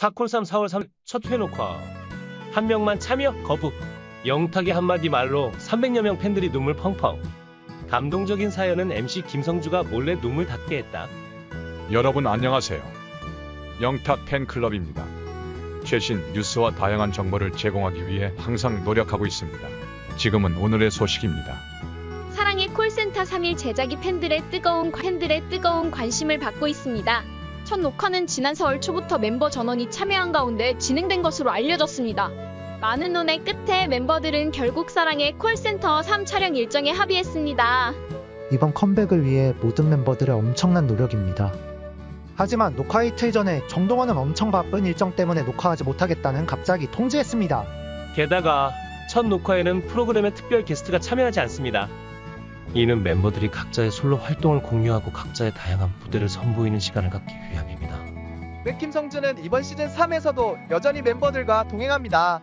사콜삼 4월 3일 첫 회녹화. 한 명만 참여 거부. 영탁의 한마디 말로 300여 명 팬들이 눈물 펑펑. 감동적인 사연은 MC 김성주가 몰래 눈물 닿게 했다. 여러분 안녕하세요. 영탁 팬클럽입니다. 최신 뉴스와 다양한 정보를 제공하기 위해 항상 노력하고 있습니다. 지금은 오늘의 소식입니다. 사랑의 콜센터 3일 제작이 팬들의 뜨거운 팬들의 뜨거운 관심을 받고 있습니다. 첫 녹화는 지난 4월 초부터 멤버 전원이 참여한 가운데 진행된 것으로 알려졌습니다. 많은 논의 끝에 멤버들은 결국 사랑의 콜센터 3 촬영 일정에 합의했습니다. 이번 컴백을 위해 모든 멤버들의 엄청난 노력입니다. 하지만 녹화 이틀 전에 정동원은 엄청 바쁜 일정 때문에 녹화하지 못하겠다는 갑자기 통지했습니다. 게다가 첫 녹화에는 프로그램의 특별 게스트가 참여하지 않습니다. 이는 멤버들이 각자의 솔로 활동을 공유하고 각자의 다양한 무대를 선보이는 시간을 갖기 위함입니다. 맥킴 성주는 이번 시즌 3에서도 여전히 멤버들과 동행합니다.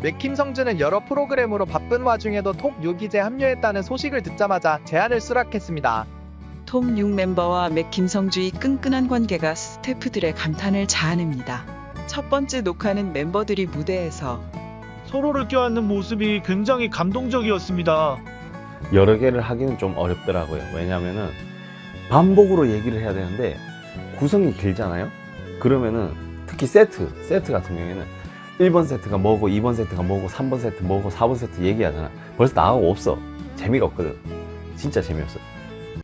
맥킴 성주는 여러 프로그램으로 바쁜 와중에도 톱 6기제 합류했다는 소식을 듣자마자 제안을 수락했습니다. 톱6 멤버와 맥 김성주의 끈끈한 관계가 스태프들의 감탄을 자아냅니다. 첫 번째 녹화는 멤버들이 무대에서 서로를 껴안는 모습이 굉장히 감동적이었습니다. 여러 개를 하기는 좀 어렵더라고요. 왜냐면은 반복으로 얘기를 해야 되는데 구성이 길잖아요. 그러면은 특히 세트, 세트 같은 경우에는 1번 세트가 뭐고 2번 세트가 뭐고 3번 세트 뭐고 4번 세트 얘기하잖아. 벌써 나가고 없어. 재미가 없거든. 진짜 재미없어.